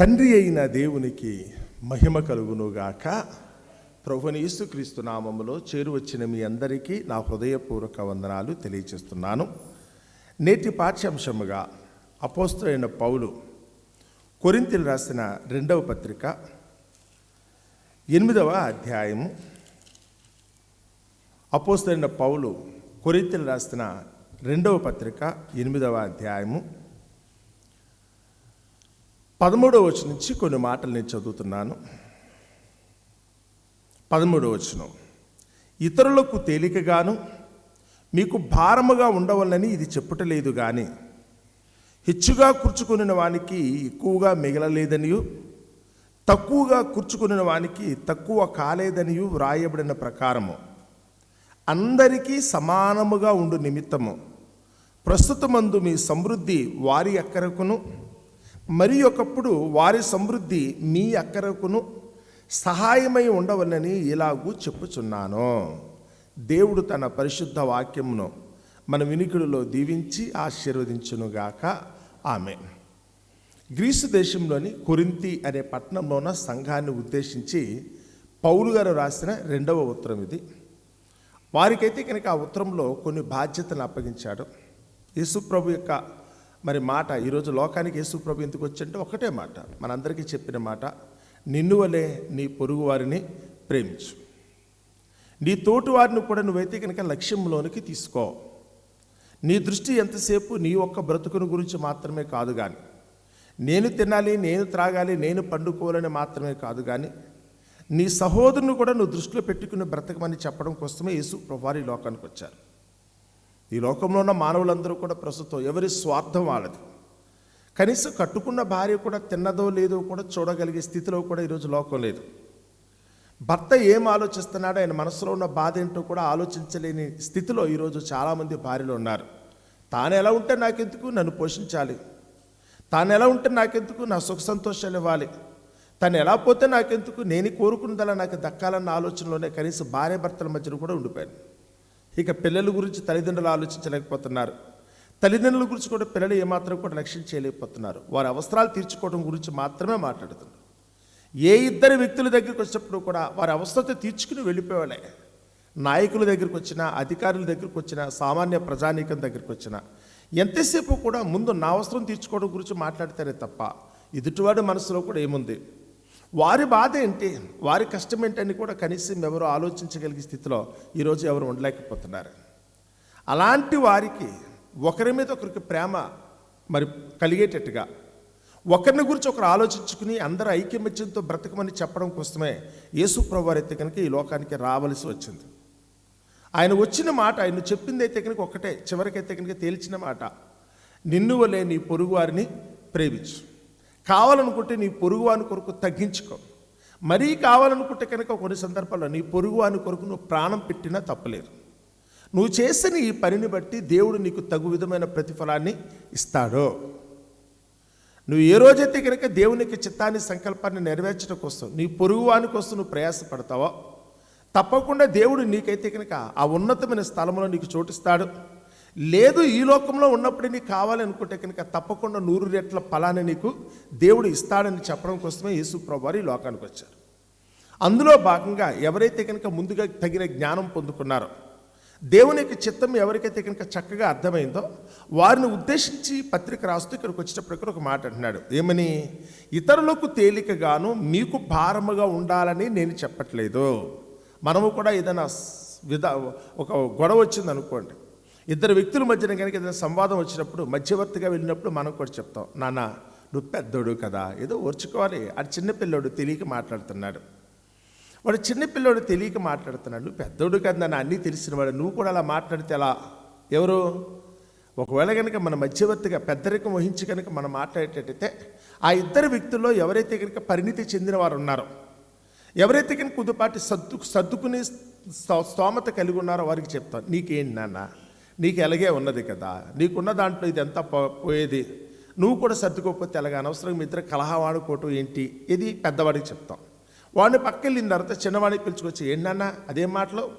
తండ్రి అయిన దేవునికి మహిమ కలుగునుగాక. ప్రభుని యేసుక్రీస్తు నామములో చేరువచ్చిన మీ అందరికీ నా హృదయపూర్వక వందనాలు తెలియచేస్తున్నాను నేటి పాఠ్యాంశముగా అపోస్తులైన పౌలు కొరింతిలు రాసిన రెండవ పత్రిక ఎనిమిదవ అధ్యాయము. అపోస్తులైన పౌలు కొరింతిలు రాసిన రెండవ పత్రిక ఎనిమిదవ అధ్యాయము. పదమూడవ వచనం నుంచి కొన్ని మాటలు నేను చదువుతున్నాను. పదమూడవ వచనం. ఇతరులకు తేలికగాను మీకు భారముగా ఉండవలని ఇది చెప్పుటలేదు కానీ హెచ్చుగా కూర్చుకుని వానికి ఎక్కువగా మిగలలేదనియు తక్కువగా కూర్చుకుని వానికి తక్కువ కాలేదనియు వ్రాయబడిన ప్రకారము. అందరికీ సమానముగా ఉండు నిమిత్తము. ప్రస్తుతమందు మీ సమృద్ధి వారి అక్కరకును మరి ఒకప్పుడు వారి సమృద్ధి మీ అక్కరకును సహాయమై ఉండవలని ఇలాగూ చెప్పుచున్నాను. దేవుడు తన పరిశుద్ధ వాక్యమును మన వినికిడిలో దీవించి ఆశీర్వదించునుగాక. ఆమె. గ్రీసు దేశంలోని కొరింతి అనే పట్టణంలో ఉన్న సంఘాన్ని ఉద్దేశించి పౌలు గారు రాసిన రెండవ ఉత్తరం ఇది. వారికైతే కనుక ఆ ఉత్తరంలో కొన్ని బాధ్యతలు అప్పగించాడు. యేసుప్రభు యొక్క మరి మాట ఈరోజు లోకానికి యేసుప్రభు ఎందుకు వచ్చంటే ఒకటే మాట. మనందరికీ చెప్పిన మాట నిన్ను వలే నీ పొరుగు వారిని ప్రేమించు. నీ తోటి వారిని కూడా నువ్వైతే కనుక లక్ష్యంలోనికి తీసుకో. నీ దృష్టి ఎంతసేపు నీ ఒక్క బ్రతుకును గురించి మాత్రమే కాదు కానీ నేను తినాలి నేను త్రాగాలి నేను పండుకోవాలని మాత్రమే కాదు కానీ నీ సహోదరుని కూడా నువ్వు దృష్టిలో పెట్టుకుని బ్రతకమని చెప్పడం కోసమే యేసు ప్రభువారు లోకానికి వచ్చారు. ఈ లోకంలో ఉన్న మానవులందరూ కూడా ప్రస్తుతం ఎవరి స్వార్థం వాళ్ళది. కనీసం కట్టుకున్న భార్య కూడా తిన్నదో లేదో కూడా చూడగలిగే స్థితిలో కూడా ఈరోజు లోకం లేదు. భర్త ఏం ఆలోచిస్తున్నాడో ఆయన మనసులో ఉన్న బాధ ఏంటో కూడా ఆలోచించలేని స్థితిలో ఈరోజు చాలామంది భార్యలు ఉన్నారు. తాను ఎలా ఉంటే నాకెందుకు? నన్ను పోషించాలి. తాను ఎలా ఉంటే నాకెందుకు? నా సుఖ సంతోషాలు ఇవ్వాలి. తను ఎలా పోతే నాకెందుకు? నేను కోరుకున్నదలా నాకు దక్కాలన్న ఆలోచనలోనే కనీసం భార్య భర్తల మధ్యన కూడా ఉండిపోయాను. ఇక పిల్లల గురించి తల్లిదండ్రులు ఆలోచించలేకపోతున్నారు. తల్లిదండ్రుల గురించి కూడా పిల్లలు ఏమాత్రం కూడా లక్ష్యం చేయలేకపోతున్నారు. వారి అవసరాలు తీర్చుకోవడం గురించి మాత్రమే మాట్లాడుతున్నారు. ఏ ఇద్దరు వ్యక్తుల దగ్గరికి వచ్చినప్పుడు కూడా వారి అవసరత తీర్చుకుని వెళ్ళిపోవాలే. నాయకుల దగ్గరికి వచ్చినా అధికారుల దగ్గరికి వచ్చినా సామాన్య ప్రజానీకం దగ్గరికి వచ్చినా ఎంతసేపు కూడా ముందు నా అవసరం తీర్చుకోవడం గురించి మాట్లాడతారే తప్ప ఎదుటివాడి మనసులో కూడా ఏముంది? వారి బాధ ఏంటి? వారి కష్టం ఏంటని కూడా కనీసం ఎవరు ఆలోచించగలిగే స్థితిలో ఈరోజు ఎవరు ఉండలేకపోతున్నారు. అలాంటి వారికి ఒకరి మీద ఒకరికి ప్రేమ మరి కలిగేటట్టుగా ఒకరిని గురించి ఒకరు ఆలోచించుకుని అందరూ ఐక్యమత్యంతో బ్రతకమని చెప్పడం కోసమే యేసు ప్రభువారైతే అయితే కనుక ఈ లోకానికి రావలసి వచ్చింది. ఆయన వచ్చిన మాట ఆయన చెప్పింది అయితే కనుక ఒకటే చివరికైతే కనుక తేల్చిన మాట నిన్ను వలే నీ పొరుగు వారిని ప్రేమించు. కావాలనుకుంటే నీ పొరుగువాని కొరకు తగ్గించుకో. మరీ కావాలనుకుంటే కనుక కొన్ని సందర్భాల్లో నీ పొరుగువాని కొరకు నువ్వు ప్రాణం పెట్టినా తప్పలేదు. నువ్వు చేసిన ఈ పనిని బట్టి దేవుడు నీకు తగు విధమైన ప్రతిఫలాన్ని ఇస్తాడో. నువ్వు ఏ రోజైతే కనుక దేవునికి చిత్తాన్ని సంకల్పాన్ని నెరవేర్చడం కోసం నీ పొరుగువాని కోసం నువ్వు ప్రయాసపడతావో తప్పకుండా దేవుడు నీకైతే కనుక ఆ ఉన్నతమైన స్థలంలో నీకు చోటిస్తాడు. లేదు ఈ లోకంలో ఉన్నప్పుడే నీకు కావాలనుకుంటే కనుక తప్పకుండా నూరు రెట్ల ఫలాన్ని నీకు దేవుడు ఇస్తాడని చెప్పడం కోసమే యేసు ప్రభువారు ఈ లోకానికి వచ్చారు. అందులో భాగంగా ఎవరైతే కనుక ముందుగా తగిన జ్ఞానం పొందుకున్నారో దేవుని యొక్క చిత్తం ఎవరికైతే కనుక చక్కగా అర్థమైందో వారిని ఉద్దేశించి పత్రిక రాస్తూ ఇక్కడికి వచ్చేటప్పుడు ఇక్కడ ఒక మాట అంటున్నాడు. ఏమని? ఇతరులకు తేలికగాను మీకు భారముగా ఉండాలని నేను చెప్పట్లేదు. మనము కూడా ఏదైనా విధ ఒక గొడవ వచ్చింది అనుకోండి ఇద్దరు వ్యక్తుల మధ్యన కనుక ఏదైనా సంవాదం వచ్చినప్పుడు మధ్యవర్తిగా వెళ్ళినప్పుడు మనం కూడా చెప్తాం నాన్న నువ్వు పెద్దోడు కదా ఏదో ఓర్చుకోవాలి. అది చిన్నపిల్లోడు తెలియక మాట్లాడుతున్నాడు. వాడు చిన్నపిల్లోడు తెలియక మాట్లాడుతున్నాడు నువ్వు పెద్దోడు కదా నా అన్నీ తెలిసిన వాడు నువ్వు కూడా అలా మాట్లాడితే ఎలా? ఎవరు? ఒకవేళ కనుక మన మధ్యవర్తిగా పెద్దరికం వహించి కనుక మనం మాట్లాడేటట్టయితే ఆ ఇద్దరు వ్యక్తుల్లో ఎవరైతే కనుక పరిణితి చెందిన వారు ఉన్నారో ఎవరైతే కనుక కొద్దిపాటి సర్దు సర్దుకునే స్తోమత కలిగి ఉన్నారో వారికి చెప్తాను నీకేంటి నాన్న? నీకు ఎలాగే ఉన్నది కదా. నీకున్న దాంట్లో ఇది ఎంత పో- పోయేది. నువ్వు కూడా సర్దుకోకపోతే ఎలాగ? అనవసరం మీ ఇద్దరు కలహం ఆడుకోవటం ఏంటి? ఇది పెద్దవాడికి చెప్తాం. వాడిని పక్కెళ్ళిన తర్వాత చిన్నవాడికి పిలుచుకొచ్చి ఏంటన్నా అదేం మాటలు?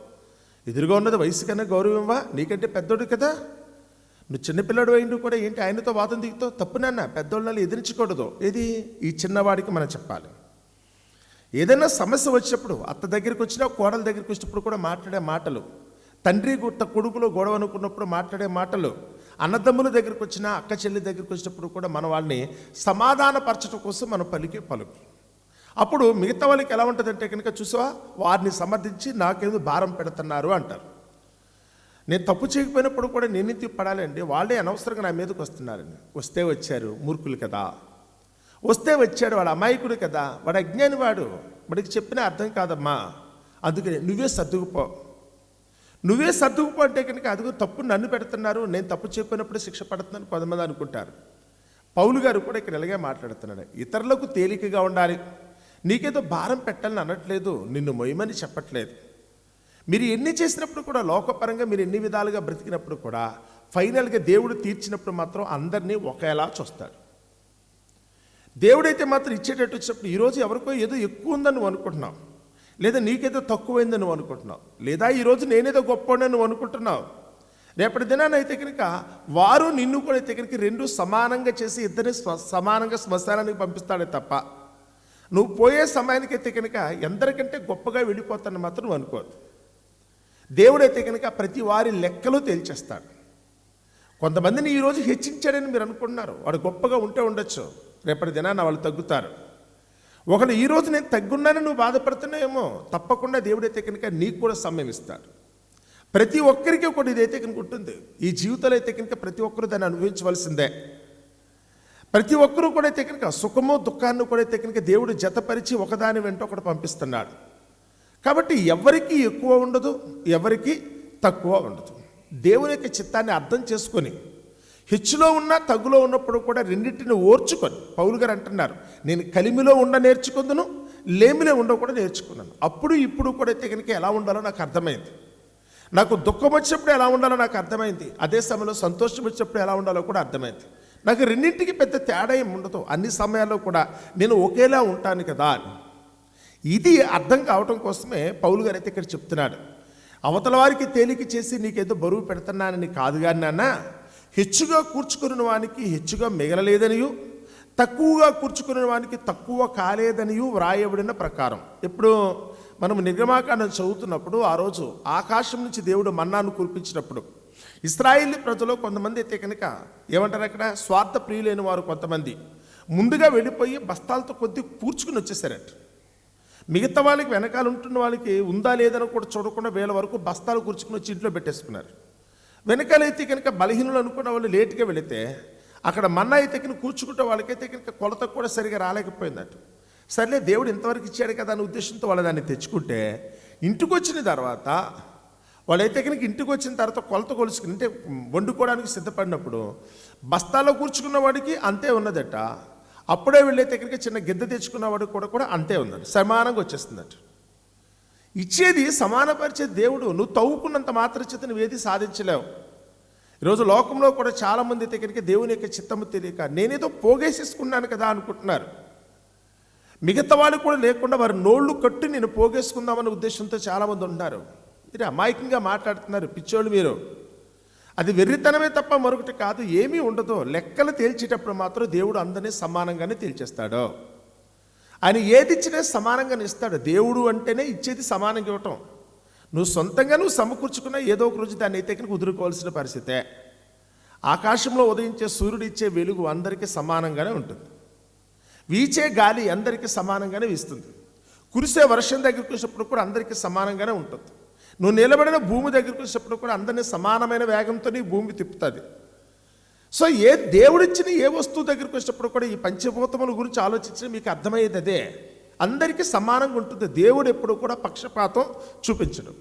ఎదురుగా ఉన్నది వయసు కన్నా గౌరవం ఇవ్వా నీకంటే పెద్దోడు కదా. నువ్వు చిన్నపిల్లడు అయిండు కూడా ఏంటి ఆయనతో వాదం దిగుతావు? తప్పునన్నా పెద్దోళ్ళని ఎదిరించకూడదు. ఏది? ఈ చిన్నవాడికి మనం చెప్పాలి. ఏదైనా సమస్య వచ్చినప్పుడు అత్త దగ్గరికి వచ్చినా కోడల దగ్గరికి వచ్చినప్పుడు కూడా మాట్లాడే మాటలు. తండ్రి గుట్ట కొడుకులో గొడవ అనుకున్నప్పుడు మాట్లాడే మాటలు అన్నదమ్ముల దగ్గరికి వచ్చినా అక్క చెల్లి దగ్గరికి వచ్చినప్పుడు కూడా మన వాళ్ళని సమాధానపరచడం కోసం మనం పలికే పలుకు అప్పుడు మిగతా వాళ్ళకి ఎలా ఉంటుందంటే కనుక చూసావా? వారిని సమర్థించి నాకేదో భారం పెడుతున్నారు అంటారు. నేను తప్పు చేయకపోయినప్పుడు కూడా నేను తిప్పి పడాలండి వాళ్ళే అనవసరంగా నా మీదకి వస్తున్నారండి వస్తే వచ్చారు మూర్ఖులు కదా. వస్తే వచ్చాడు వాడు అమాయకుడు కదా. వాడు అజ్ఞాని వాడు వాడికి చెప్పినా అర్థం కాదమ్మా. అందుకని నువ్వే సర్దుకుపో. నువ్వే సర్దుకుపోతే కనుక అదిగో తప్పు నన్ను పెడుతున్నారు నేను తప్పు చెప్పినప్పుడు శిక్ష పడుతున్నాను కొంతమంది అనుకుంటారు. పౌలు గారు కూడా ఇక్కడ ఇలాగే మాట్లాడుతున్నాడు. ఇతరులకు తేలికగా ఉండాలి. నీకేదో భారం పెట్టాలని అనట్లేదు నిన్ను మొయ్యమని చెప్పట్లేదు. మీరు ఎన్ని చేసినప్పుడు కూడా లోకపరంగా మీరు ఎన్ని విధాలుగా బ్రతికినప్పుడు కూడా ఫైనల్గా దేవుడు తీర్చినప్పుడు మాత్రం అందరినీ ఒకేలా చూస్తాడు. దేవుడైతే మాత్రం ఇచ్చేటట్టు వచ్చినప్పుడు ఈరోజు ఎవరికో ఏదో ఎక్కువ ఉందని నువ్వు అనుకుంటున్నావు. లేదా నీకేదో తక్కువైందని నువ్వు అనుకుంటున్నావు. లేదా ఈరోజు నేనేదో గొప్పవాడిని నువ్వు అనుకుంటున్నావు. రేపటి దినాన్ని అయితే కనుక వారు నిన్ను కూడా అయితే కనుక రెండు సమానంగా చేసి ఇద్దరిని స్వ సమానంగా శ్మశానానికి పంపిస్తాడే తప్ప నువ్వు పోయే సమయానికి అయితే కనుక ఎందరికంటే గొప్పగా వెళ్ళిపోతాను మాత్రం నువ్వు అనుకోదు దేవుడైతే కనుక ప్రతి వారి లెక్కలు తేల్చేస్తాడు. కొంతమందిని ఈరోజు హెచ్చించాడని మీరు అనుకుంటున్నారు. వాడు గొప్పగా ఉంటే ఉండొచ్చు. రేపటి దినాన వాళ్ళు తగ్గుతారు. ఒకడు ఈరోజు నేను తగ్గున్నానని నువ్వు బాధపడుతున్నాయేమో తప్పకుండా దేవుడైతే కనుక నీకు కూడా సమయం ఇస్తాడు. ప్రతి ఒక్కరికి ఒకటి ఇదైతే కనుక ఉంటుంది. ఈ జీవితంలో అయితే కనుక ప్రతి ఒక్కరు దాన్ని అనుభవించవలసిందే. ప్రతి ఒక్కరూ కూడా అయితే కనుక సుఖము దుఃఖాన్ని కూడా అయితే కనుక దేవుడు జతపరిచి ఒకదాని వెంట ఒకటి పంపిస్తున్నాడు. కాబట్టి ఎవరికి ఎక్కువ ఉండదు ఎవరికి తక్కువ ఉండదు. దేవుని యొక్క చిత్తాన్ని అర్థం చేసుకొని హెచ్చులో ఉన్న తగ్గులో ఉన్నప్పుడు కూడా రెండింటిని ఓర్చుకొని పౌలు గారు అంటున్నారు నేను కలిమిలో ఉండ నేర్చుకుందును లేమిలో ఉండ కూడా నేర్చుకున్నాను. అప్పుడు ఇప్పుడు కూడా అయితే కనుక ఎలా ఉండాలో నాకు అర్థమైంది. నాకు దుఃఖం వచ్చినప్పుడు ఎలా ఉండాలో నాకు అర్థమైంది. అదే సమయంలో సంతోషం వచ్చినప్పుడు ఎలా ఉండాలో కూడా అర్థమైంది. నాకు రెండింటికి పెద్ద తేడా ఏమి ఉండదు. అన్ని సమయాల్లో కూడా నేను ఒకేలా ఉంటాను కదా అని. ఇది అర్థం కావటం కోసమే పౌలు గారు అయితే ఇక్కడ చెప్తున్నాడు. అవతల వారికి తేలిక చేసి నీకేదో బరువు పెడుతున్నానని కాదు కానీ నాన్న హెచ్చుగా కూర్చుకున్న వానికి హెచ్చుగా మిగలలేదనియు తక్కువగా కూర్చుకున్న వానికి తక్కువ కాలేదనియు వ్రాయబడిన ప్రకారం. ఇప్పుడు మనం నిర్గమాకాండం చదువుతున్నప్పుడు ఆ రోజు ఆకాశం నుంచి దేవుడు మన్నాను కురిపించినప్పుడు ఇస్రాయిల్ ప్రజలు కొంతమంది అయితే కనుక ఏమంటారు అక్కడ? స్వార్థ ప్రియులైన వారు కొంతమంది ముందుగా వెళ్ళిపోయి బస్తాలతో కొద్ది కూర్చుకుని వచ్చేసారట. మిగతా వాళ్ళకి వెనకాల ఉంటున్న వాళ్ళకి ఉందా లేదని కూడా చూడకుండా వేల వరకు బస్తాలు కూర్చుకుని వచ్చి ఇంట్లో పెట్టేసుకున్నారు. వెనకాలైతే కనుక బలహీనులు అనుకున్న వాళ్ళు లేటుగా వెళితే అక్కడ మన్నా అయితే కనుక కూర్చుకుంటే వాళ్ళకైతే కనుక కొలత కూడా సరిగా రాలేకపోయిందట. సర్లే దేవుడు ఇంతవరకు ఇచ్చాడు కదా అనే ఉద్దేశంతో వాళ్ళు దాన్ని తెచ్చుకుంటే ఇంటికి వచ్చిన తర్వాత వాళ్ళైతే కనుక ఇంటికి వచ్చిన తర్వాత కొలత కొలుచుకుని అంటే వండుకోవడానికి సిద్ధపడినప్పుడు బస్తాలో కూర్చుకున్న వాడికి అంతే ఉన్నదట. అప్పుడే వెళ్ళైతే కనుక చిన్న గిద్ద తెచ్చుకున్న వాడికి కూడా కూడా అంతే ఉందట సమానంగా వచ్చేస్తుందట. ఇచ్చేది సమానపరిచే దేవుడు. నువ్వు తవ్వుకున్నంత మాత్ర చేత నువ్వేది సాధించలేవు. ఈరోజు లోకంలో కూడా చాలామంది దగ్గరికి దేవుని యొక్క చిత్తము తెలియక నేనేదో పోగేసేసుకున్నాను కదా అనుకుంటున్నారు. మిగతా వాళ్ళు కూడా లేకుండా వారి నోళ్ళు కట్టి నేను పోగేసుకుందామనే ఉద్దేశంతో చాలామంది ఉన్నారు. మీరు అమాయకంగా మాట్లాడుతున్నారు పిచ్చోళ్ళు మీరు. అది వెర్రితనమే తప్ప మరొకటి కాదు ఏమీ ఉండదు. లెక్కలు తేల్చేటప్పుడు మాత్రం దేవుడు అందరినీ సమానంగానే తేల్చేస్తాడు. ఆయన ఏది ఇచ్చినా సమానంగానే ఇస్తాడు దేవుడు అంటేనే ఇచ్చేది సమానంగా ఇవ్వటం. నువ్వు సొంతంగా నువ్వు సమకూర్చుకున్నా ఏదో ఒక రోజు దాన్ని అయితే కనుక కుదురుకోవాల్సిన పరిస్థితే ఆకాశంలో ఉదయించే సూర్యుడు ఇచ్చే వెలుగు అందరికీ సమానంగానే ఉంటుంది. వీచే గాలి అందరికీ సమానంగానే వీస్తుంది. కురిసే వర్షం దగ్గరికి వచ్చినప్పుడు కూడా అందరికీ సమానంగానే ఉంటుంది. నువ్వు నిలబడిన భూమి దగ్గరికి వచ్చినప్పుడు కూడా అందరినీ సమానమైన వేగంతో నీ భూమి తిప్పుతుంది. సో ఏ దేవుడిచ్చిన ఏ వస్తువు దగ్గరికి వచ్చినప్పుడు కూడా ఈ పంచభూతముల గురించి ఆలోచించిన మీకు అర్థమయ్యేది అదే. అందరికీ సమానంగా ఉంటుంది. దేవుడు ఎప్పుడు కూడా పక్షపాతం చూపించడు.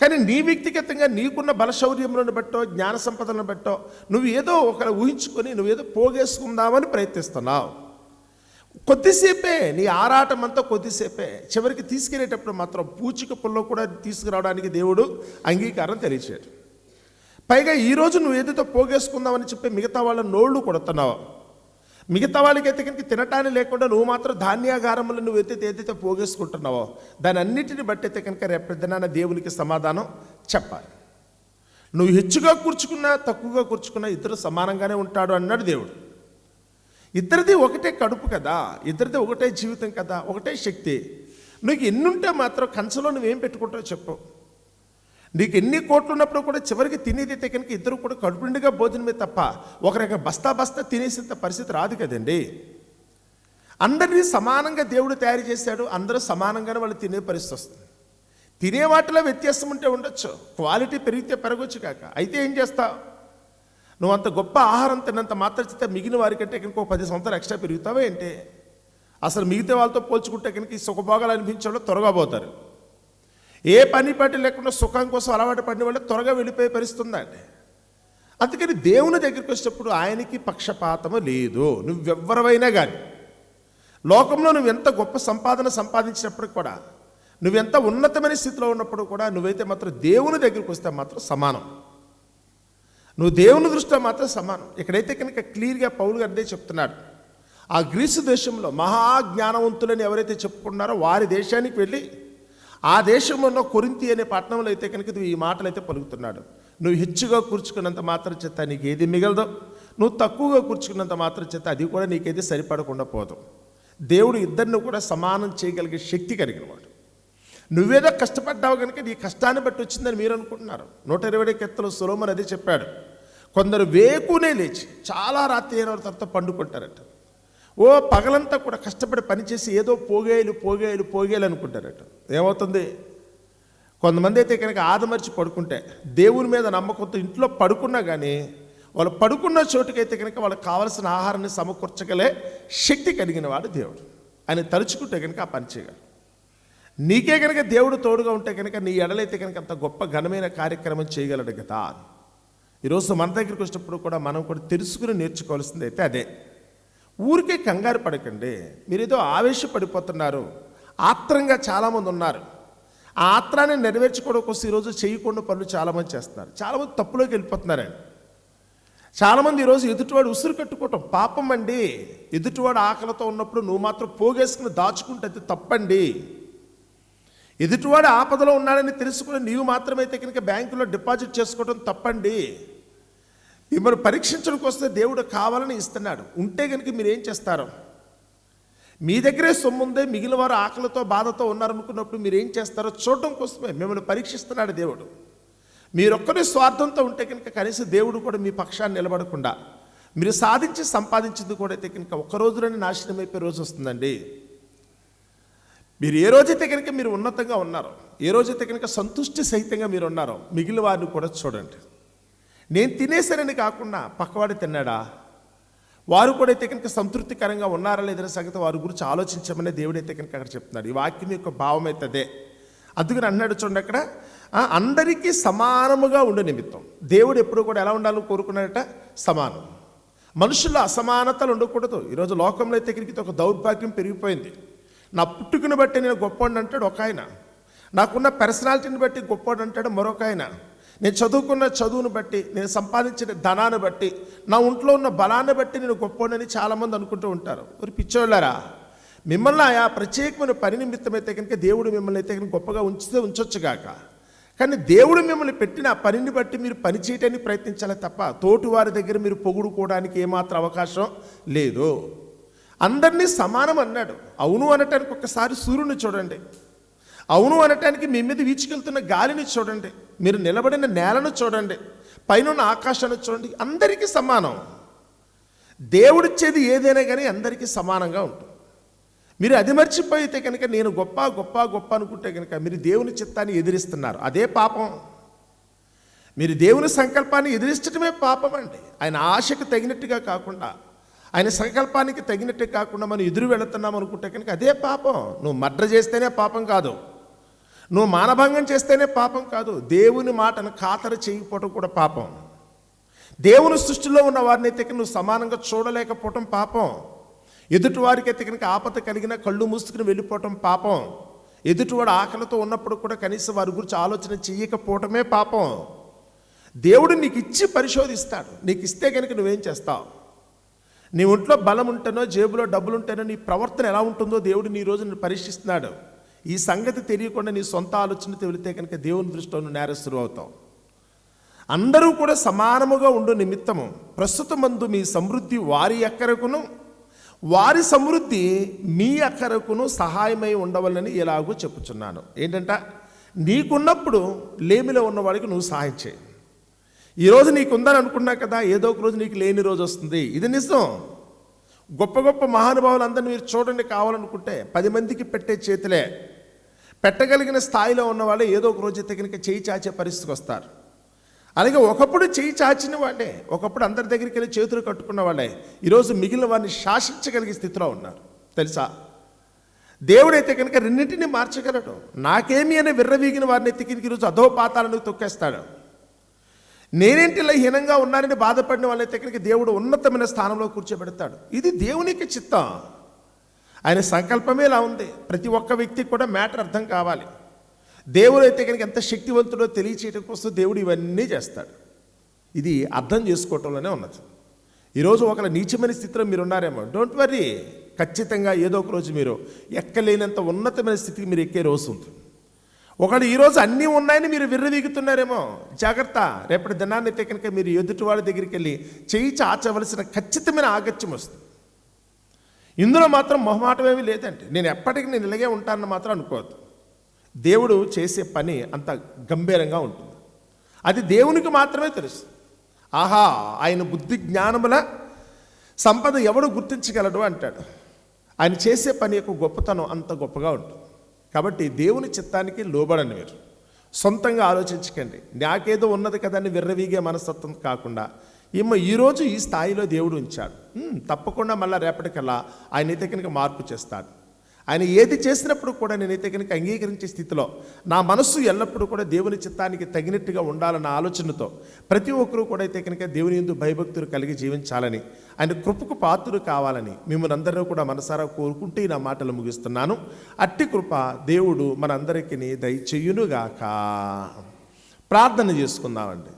కానీ నీ వ్యక్తిగతంగా నీకున్న బలశౌర్యములను బట్టో జ్ఞాన సంపదలను బట్టో నువ్వు ఏదో ఒక ఊహించుకొని నువ్వేదో పోగేసుకుందామని ప్రయత్నిస్తున్నావు. కొద్దిసేపే నీ ఆరాటం అంతా కొద్దిసేపే. చివరికి తీసుకెళ్ళేటప్పుడు మాత్రం పూచిక పుల్లో కూడా తీసుకురావడానికి దేవుడు అంగీకారం తెలియచేయడు. పైగా ఈరోజు నువ్వు ఏదైతే పోగేసుకుందామని చెప్పి మిగతా వాళ్ళ నోళ్ళు కొడుతున్నావు మిగతా వాళ్ళకైతే కనుక తినటాన్ని లేకుండా నువ్వు మాత్రం ధాన్యాగారములు నువ్వు ఏదైతే ఏదైతే పోగేసుకుంటున్నావో దాని అన్నిటిని బట్టి అయితే కనుక రేపు దేవునికి సమాధానం చెప్పాలి. నువ్వు హెచ్చుగా కూర్చుకున్నా తక్కువగా కూర్చుకున్నా ఇద్దరు సమానంగానే ఉంటాడు అన్నాడు దేవుడు. ఇద్దరిది ఒకటే కడుపు కదా ఇద్దరిది ఒకటే జీవితం కదా ఒకటే శక్తి. నువ్వు ఎన్నుంటే మాత్రం కంచలో నువ్వేం పెట్టుకుంటావు చెప్పు. నీకు ఎన్ని కోట్లు ఉన్నప్పుడు కూడా చివరికి తినేది కనుక ఇద్దరు కూడా కడుపుండిగా భోజనమే తప్ప ఒకరికి బస్తా బస్తా తినేసేంత పరిస్థితి రాదు కదండి. అందరినీ సమానంగా దేవుడు తయారు చేశాడు అందరూ సమానంగానే వాళ్ళు తినే పరిస్థితి వస్తుంది. తినే వాటిలో వ్యత్యాసం ఉంటే ఉండొచ్చు క్వాలిటీ పెరిగితే పెరగొచ్చు కాక. అయితే ఏం చేస్తావు? నువ్వు అంత గొప్ప ఆహారం తిన్నంత మాత్రం చేస్తే మిగిలిన వారికంటే కనుక ఒక పది సంవత్సరాలు ఎక్స్ట్రా పెరుగుతావా ఏంటి? అసలు మిగతా వాళ్ళతో పోల్చుకుంటే కనుక ఈ సుఖభోగాలు అనిపించే వాళ్ళు త్వరగా పోతారు. ఏ పని పట్టి లేకుండా సుఖం కోసం అలవాటు పడిన వాళ్ళు త్వరగా వెళ్ళిపోయే పరిస్థితి అందుకని దేవుని దగ్గరికి వచ్చేటప్పుడు ఆయనకి పక్షపాతము లేదు. నువ్వెవ్వరవైనా కానీ లోకంలో నువ్వు ఎంత గొప్ప సంపాదన సంపాదించినప్పుడు కూడా నువ్వెంత ఉన్నతమైన స్థితిలో ఉన్నప్పుడు కూడా నువ్వైతే మాత్రం దేవుని దగ్గరికి వస్తే మాత్రం సమానం. నువ్వు దేవుని దృష్టిలో మాత్రం సమానం. ఇక్కడైతే కనుక క్లియర్గా పౌలు గారిదే చెప్తున్నాడు. ఆ గ్రీసు దేశంలో మహాజ్ఞానవంతులని ఎవరైతే చెప్పుకున్నారో వారి దేశానికి వెళ్ళి ఆ దేశంలో ఉన్న కొరింతి అనే పట్టణంలో అయితే కనుక ఈ మాటలు అయితే పలుకుతున్నాడు. నువ్వు హెచ్చుగా కూర్చుకున్నంత మాత్రం చేత నీకు ఏది మిగలదో. నువ్వు తక్కువగా కూర్చుకున్నంత మాత్రం చేత అది కూడా నీకేది సరిపడకుండా పోదు. దేవుడు ఇద్దరిని కూడా సమానం చేయగలిగే శక్తి కలిగినవాడు నువ్వేదో కష్టపడ్డావు కనుక నీ కష్టాన్ని బట్టి వచ్చిందని మీరు అనుకుంటున్నారు. నూట ఇరవై కెత్తలు సులోమన్ అదే చెప్పాడు. కొందరు వేకునే లేచి చాలా రాత్రి అయిన తర్వాత పండుకుంటారంట. ఓ పగలంతా కూడా కష్టపడి పనిచేసి ఏదో పోగేయాలి పోగేయాలి పోగేయాలి అనుకుంటారట. ఏమవుతుంది? కొంతమంది అయితే కనుక ఆదమర్చి పడుకుంటే దేవుని మీద నమ్మకంతో ఇంట్లో పడుకున్నా కానీ వాళ్ళు పడుకున్న చోటుకైతే కనుక వాళ్ళకి కావలసిన ఆహారాన్ని సమకూర్చగలే శక్తి కలిగిన వాడు దేవుడు. ఆయన తలుచుకుంటే కనుక ఆ పని చేయగలరు నీకే కనుక దేవుడు తోడుగా ఉంటే కనుక నీ ఎడలైతే కనుక అంత గొప్ప ఘనమైన కార్యక్రమం చేయగలడు కదా. ఈరోజు మన దగ్గరికి వచ్చినప్పుడు కూడా మనం కూడా తెలుసుకుని నేర్చుకోవాల్సింది అయితే అదే. ఊరికే కంగారు పడకండి. మీరు ఏదో ఆవేశపడిపోతున్నారు. ఆత్రంగా చాలామంది ఉన్నారు. ఆ ఆత్రాన్ని నెరవేర్చుకోవడం కోసం ఈరోజు చేయకుండా పనులు చాలామంది చేస్తున్నారు. చాలామంది తప్పులోకి వెళ్ళిపోతున్నారండి. చాలామంది ఈరోజు ఎదుటివాడు ఉసురు కట్టుకోవటం పాపం అండి. ఎదుటివాడు ఆకలితో ఉన్నప్పుడు నువ్వు మాత్రం పోగేసుకుని దాచుకుంటే తప్పండి. ఎదుటివాడు ఆపదలో ఉన్నాడని తెలుసుకుని నీవు మాత్రమైతే కనుక బ్యాంకులో డిపాజిట్ చేసుకోవడం తప్పండి. మిమ్మల్ని పరీక్షించడానికి వస్తే దేవుడు కావాలని ఇస్తున్నాడు. ఉంటే కనుక మీరు ఏం చేస్తారు? మీ దగ్గరే సొమ్ము ఉందే మిగిలిన వారు ఆకలితో బాధతో ఉన్నారనుకున్నప్పుడు మీరు ఏం చేస్తారో చూడడం కోసమే మిమ్మల్ని పరీక్షిస్తున్నాడు దేవుడు. మీరొక్కరి స్వార్థంతో ఉంటే కనుక కనీసం దేవుడు కూడా మీ పక్షాన్ని నిలబడకుండా మీరు సాధించి సంపాదించింది కూడా అయితే కనుక ఒక రోజులోనే నాశనం అయిపోయే రోజు వస్తుందండి. మీరు ఏ రోజైతే కనుక మీరు ఉన్నతంగా ఉన్నారో ఏ రోజైతే కనుక సంతుష్టి సహితంగా మీరు ఉన్నారో మిగిలిన వారిని కూడా చూడండి. నేను తినేశానని కాకుండా పక్కవాడు తిన్నాడా? వారు కూడా అయితే కనుక సంతృప్తికరంగా ఉన్నారా లేదనే సంగతి వారి గురించి ఆలోచించమని దేవుడు అయితే కనుక అక్కడ చెప్తున్నాడు. ఈ వాక్యం యొక్క భావం అయితే అదే. అందుకని అన్నాడు చూడండి అక్కడ అందరికీ సమానముగా ఉండే నిమిత్తం. దేవుడు ఎప్పుడు కూడా ఎలా ఉండాలని కోరుకున్నాడట? సమానం. మనుషుల్లో అసమానతలు ఉండకూడదు. ఈరోజు లోకంలో అయితే కనుక ఒక దౌర్భాగ్యం పెరిగిపోయింది. నా పుట్టుకుని బట్టి నేను గొప్పవాడిని అంటాడు ఒక ఆయన. నాకున్న పర్సనాలిటీని బట్టి గొప్పవాడు అంటాడు మరొక ఆయన. నేను చదువుకున్న చదువును బట్టి నేను సంపాదించిన ధనాన్ని బట్టి నా ఒంట్లో ఉన్న బలాన్ని బట్టి నేను గొప్పనని చాలామంది అనుకుంటూ ఉంటారు. మరి పిచ్చోళ్ళారా? మిమ్మల్ని ఆయా ప్రత్యేకమైన పని నిమిత్తమైతే కనుక దేవుడు మిమ్మల్ని అయితే కనుక గొప్పగా ఉంచితే ఉంచొచ్చు కాక కానీ దేవుడు మిమ్మల్ని పెట్టిన ఆ పనిని బట్టి మీరు పని చేయటానికి ప్రయత్నించాలి తప్ప తోటి వారి దగ్గర మీరు పొగుడుకోవడానికి ఏమాత్రం అవకాశం లేదు. అందరినీ సమానం అన్నాడు. అవును అనటానికి ఒక్కసారి సూర్యుని చూడండి. అవును అనటానికి మీ మీద వీచుకెళ్తున్న గాలిని చూడండి. మీరు నిలబడిన నేలను చూడండి. పైన ఆకాశాన్ని చూడండి. అందరికీ సమానం. దేవుడిచ్చేది ఏదైనా కానీ అందరికీ సమానంగా ఉంటుంది. మీరు అది మర్చిపోయితే కనుక నేను గొప్ప గొప్ప గొప్ప అనుకుంటే కనుక మీరు దేవుని చిత్తాన్ని ఎదిరిస్తున్నారు. అదే పాపం. మీరు దేవుని సంకల్పాన్ని ఎదిరించడమే పాపం అండి. ఆయన ఆశకు తగినట్టుగా కాకుండా ఆయన సంకల్పానికి తగినట్టు కాకుండా మనం ఎదురు వెళుతున్నాం అనుకుంటే కనుక అదే పాపం. నువ్వు మర్ర చేస్తేనే పాపం కాదు. నువ్వు మానభంగం చేస్తేనే పాపం కాదు. దేవుని మాటను ఖాతరు చేయకపోవటం కూడా పాపం. దేవుని సృష్టిలో ఉన్న వారిని అయితే నువ్వు సమానంగా చూడలేకపోవటం పాపం. ఎదుటి వారికి అయితే కనుక ఆపద కలిగిన కళ్ళు మూసుకుని వెళ్ళిపోవటం పాపం. ఎదుటివాడు ఆకలితో ఉన్నప్పుడు కూడా కనీసం వారి గురించి ఆలోచన చేయకపోవటమే పాపం. దేవుడు నీకు ఇచ్చి పరిశోధిస్తాడు. నీకు ఇస్తే కనుక నువ్వేం చేస్తావు? నీ ఒంట్లో బలం ఉంటేనో జేబులో డబ్బులు ఉంటేనో నీ ప్రవర్తన ఎలా ఉంటుందో దేవుడు నీ రోజు నిన్ను పరీక్షిస్తున్నాడు. ఈ సంగతి తెలియకుండా నీ సొంత ఆలోచనతో వెళితే కనుక దేవుని దృష్టిలో నువ్వు నేరస్తులు అవుతావు. అందరూ కూడా సమానముగా ఉండు నిమిత్తము. ప్రస్తుతమందు మీ సమృద్ధి వారి అక్కరకును వారి సమృద్ధి మీ అక్కరకును సహాయమై ఉండవలని ఇలాగూ చెప్పుచున్నాను. ఏంటంట? నీకున్నప్పుడు లేమిలో ఉన్నవాడికి నువ్వు సహాయం చేయి. ఈరోజు నీకుందని అనుకున్నా కదా ఏదో ఒక రోజు నీకు లేని రోజు వస్తుంది. ఇది నిజం. గొప్ప గొప్ప మహానుభావులు మీరు చూడండి కావాలనుకుంటే పది మందికి పెట్టే చేతులే. పెట్టగలిగిన స్థాయిలో ఉన్నవాళ్ళు ఏదో ఒక రోజు తగినక చేయి చాచే పరిస్థితికి వస్తారు. అలాగే ఒకప్పుడు చేయి చాచిన వాళ్ళే ఒకప్పుడు అందరి దగ్గరికి వెళ్ళి చేతులు కట్టుకున్న వాళ్ళే ఈరోజు మిగిలిన వారిని శాసించగలిగే స్థితిలో ఉన్నారు. తెలుసా? దేవుడైతే కనుక రెండింటిని మార్చగలడు. నాకేమి అని విర్రవీగిన వారిని ఎత్తికి ఈరోజు అధో పాతాలను తొక్కేస్తాడు. నేనేంటి ఇలా హీనంగా ఉన్నానని బాధపడిన వాళ్ళైతే కనుక దేవుడు ఉన్నతమైన స్థానంలో కూర్చోబెడతాడు. ఇది దేవునికి చిత్తం. ఆయన సంకల్పమే ఇలా ఉంది. ప్రతి ఒక్క వ్యక్తికి కూడా మ్యాటర్ అర్థం కావాలి. దేవుడు అయితే కనుక ఎంత శక్తివంతుడో తెలియచేయడం కోసం దేవుడు ఇవన్నీ చేస్తాడు. ఇది అర్థం చేసుకోవటంలోనే ఉన్నది. ఈరోజు ఒక నీచమైన స్థితిలో మీరు ఉన్నారేమో డోంట్ వరీ ఖచ్చితంగా ఏదో ఒక రోజు మీరు ఎక్కలేనంత ఉన్నతమైన స్థితికి మీరు ఎక్కే రోజు ఉంటుంది ఒకడు ఈరోజు అన్నీ ఉన్నాయని మీరు విర్రవీగుతున్నారేమో. జాగ్రత్త. రేపటి దినాన్ని అయితే కనుక మీరు ఎదుటి వాళ్ళ దగ్గరికి వెళ్ళి చేయి చాచవలసిన ఖచ్చితమైన ఆగత్యం వస్తుంది. ఇందులో మాత్రం మొహమాటమేమీ లేదండి. నేను ఎప్పటికీ నేను ఇలాగే ఉంటానని మాత్రం అనుకోవద్దు. దేవుడు చేసే పని అంత గంభీరంగా ఉంటుంది. అది దేవునికి మాత్రమే తెలుసు ఆహా ఆయన బుద్ధి జ్ఞానముల సంపద ఎవడు గుర్తించగలడు అంటాడు. ఆయన చేసే పని యొక్క గొప్పతనం అంత గొప్పగా ఉంటుంది. కాబట్టి దేవుని చిత్తానికి లోబడండి మీరు సొంతంగా ఆలోచించకండి. నాకేదో ఉన్నది కదా అని విర్రవీగే మనస్తత్వం కాకుండా ఈమె ఈరోజు ఈ స్థాయిలో దేవుడు ఉంచాడు. తప్పకుండా మళ్ళీ రేపటికల్లా ఆయన అయితే కనుక మార్పు చేస్తాడు. ఆయన ఏది చేసినప్పుడు కూడా నేనైతే కనుక అంగీకరించే స్థితిలో నా మనస్సు ఎల్లప్పుడూ కూడా దేవుని చిత్తానికి తగినట్టుగా ఉండాలన్న ఆలోచనతో ప్రతి ఒక్కరూ కూడా అయితే కనుక దేవుని ఎందు భయభక్తులు కలిగి జీవించాలని ఆయన కృపకు పాత్రులు కావాలని మిమ్మల్ని అందరూ కూడా మనసారా కోరుకుంటూ నా మాటలు ముగిస్తున్నాను. అట్టి కృప దేవుడు మనందరికీ దయచేయునుగాక ప్రార్థన చేసుకుందామండి.